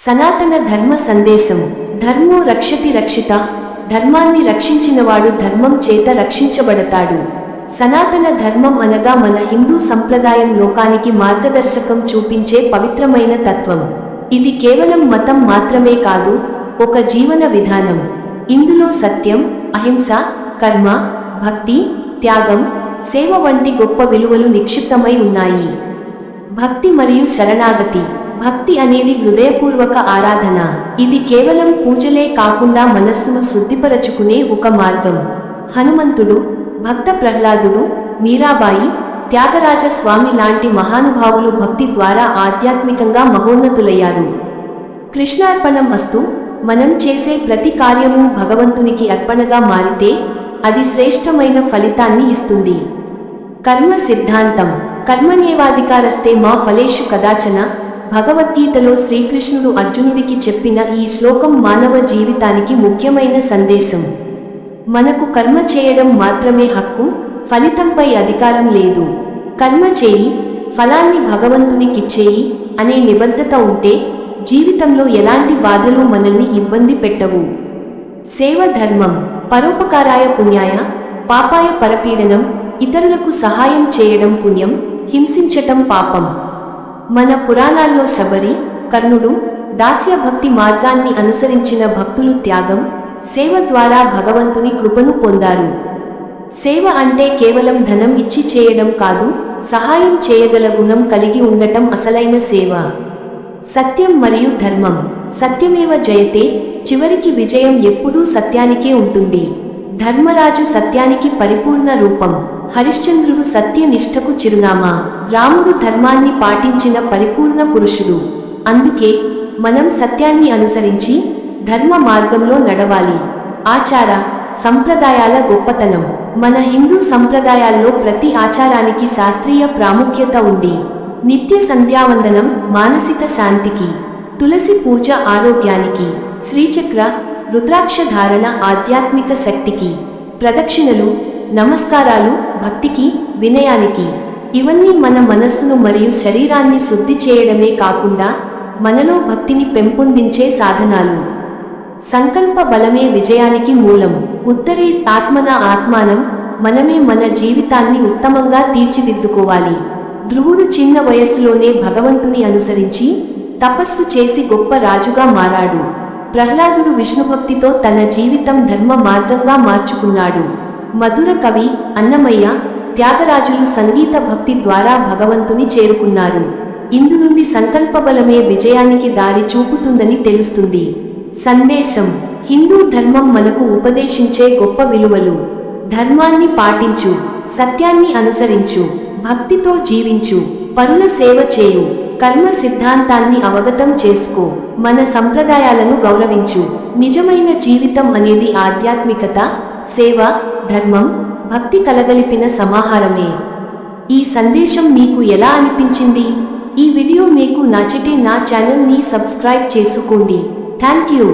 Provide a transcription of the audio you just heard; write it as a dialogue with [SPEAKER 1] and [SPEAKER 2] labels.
[SPEAKER 1] సనాతన ధర్మ సందేశం ధర్మో రక్షతి రక్షిత. ధర్మాన్ని రక్షించినవాడు ధర్మం చేత రక్షించబడతాడు. సనాతన ధర్మం అనగా మన హిందూ సంప్రదాయం లోకానికి మార్గదర్శకం చూపించే పవిత్రమైన తత్వం ఇది కేవలం మతం మాత్రమే కాదు ఒక జీవన విధానం ఇందులో సత్యం అహింస కర్మ భక్తి త్యాగం సేవ వంటి గొప్ప విలువలు నిక్షిప్తమై ఉన్నాయి. భక్తి మరియు శరణాగతి. భక్తి అనేది హృదయపూర్వక ఆరాధన. ఇది కేవలం పూజలే కాకుండా మనస్సును శుద్ధిపరచుకునే ఒక మార్గం. హనుమంతుడు భక్త ప్రహ్లాదుడు మీరాబాయి త్యాగరాజ స్వామి లాంటి మహానుభావులు భక్తి ద్వారా ఆధ్యాత్మికంగా మహోన్నతులయ్యారు. కృష్ణార్పణం అస్తు మనం చేసే ప్రతి కార్యము భగవంతునికి అర్పణగా మారితే అది శ్రేష్టమైన ఫలితాన్ని ఇస్తుంది. కర్మ సిద్ధాంతం. కర్మణ్యేవాధికారస్తే మా ఫలేషు కదాచన భగవద్గీతలో శ్రీకృష్ణుడు అర్జునుడికి చెప్పిన ఈ శ్లోకం మానవ జీవితానికి ముఖ్యమైన సందేశం. మనకు కర్మ చేయడం మాత్రమే హక్కు ఫలితంపై అధికారం లేదు. కర్మ చేయి ఫలాన్ని భగవంతునికిచ్చేయి అనే నిబద్ధత ఉంటే జీవితంలో ఎలాంటి బాధలు మనల్ని ఇబ్బంది పెట్టవు. సేవ ధర్మం పరోపకారాయ పుణ్యాయ పాపాయ పరపీడనం ఇతరులకు సహాయం చేయడం పుణ్యం హింసించటం పాపం. మన పురాణాల్లో శబరి కర్ణుడు దాస్య భక్తి మార్గాన్ని అనుసరించిన భక్తులు త్యాగం సేవ ద్వారా భగవంతుని కృపను పొందారు. సేవ అంటే కేవలం ధనం ఇచ్చి చేయడం కాదు సహాయం చేయగల గుణం కలిగి ఉండటం అసలైన సేవ. సత్యం మరియు ధర్మం. సత్యమేవ జయతే చివరికి విజయం ఎప్పుడూ సత్యానికే ఉంటుంది. ధర్మరాజు సత్యానికి పరిపూర్ణ రూపం. హరిశ్చంద్రుడు సత్యనిష్టకు చిరునామా. రాముడు ధర్మాన్ని పాటించిన పరిపూర్ణ పురుషుడు. అందుకే మనం సత్యాన్ని అనుసరించి ధర్మ మార్గంలో నడవాలి. ఆచార సంప్రదాయాల గొప్పతనం. మన హిందూ సంప్రదాయాల్లో ప్రతి ఆచారానికి శాస్త్రీయ ప్రాముఖ్యత ఉంది. నిత్య సంధ్యావందనం మానసిక శాంతికి. తులసి పూజ ఆరోగ్యానికి. శ్రీచక్ర రుద్రాక్ష ధారణ ఆధ్యాత్మిక శక్తికి ప్రదక్షిణలు నమస్కారాలు భక్తికి వినయానికి. ఇవన్నీ మన మనస్సును మరియు శరీరాన్ని శుద్ధి చేయడమే కాకుండా మనలో భక్తిని పెంపొందించే సాధనాలు. సంకల్ప బలమే విజయానికి మూలం. ఉత్తరే తాత్మన ఆత్మానం మనమే మన జీవితాన్ని ఉత్తమంగా తీర్చిదిద్దుకోవాలి. ధ్రువుడు చిన్న వయస్సులోనే భగవంతుని అనుసరించి తపస్సు చేసి గొప్ప రాజుగా మారాడు. ప్రహ్లాదుడు విష్ణుభక్తితో తన జీవితం ధర్మ మార్గంగా మార్చుకున్నాడు. మధుర కవి అన్నమయ్య త్యాగరాజులు సంగీత భక్తి ద్వారా భగవంతుని చేరుకున్నారు. ఇందు నుండి సంకల్పబలమే విజయానికి దారి చూపుతుందని తెలుస్తుంది. సందేశం హిందూ ధర్మం మనకు ఉపదేశించే గొప్ప విలువలు. ధర్మాన్ని పాటించు సత్యాన్ని అనుసరించు భక్తితో జీవించు పరుల సేవ చేయు. కర్మ సిద్ధాంతాన్ని అవగతం చేసుకో. మన సంప్రదాయాలను గౌరవించు. నిజమైన జీవితం అనేది ఆధ్యాత్మికత సేవ ధర్మం భక్తి కలగలిపిన సమాహారమే. ఈ సందేశం మీకు ఎలా అనిపించింది? ఈ వీడియో మీకు నచ్చితే నా ఛానల్ని సబ్స్క్రైబ్ చేసుకోండి. Thank you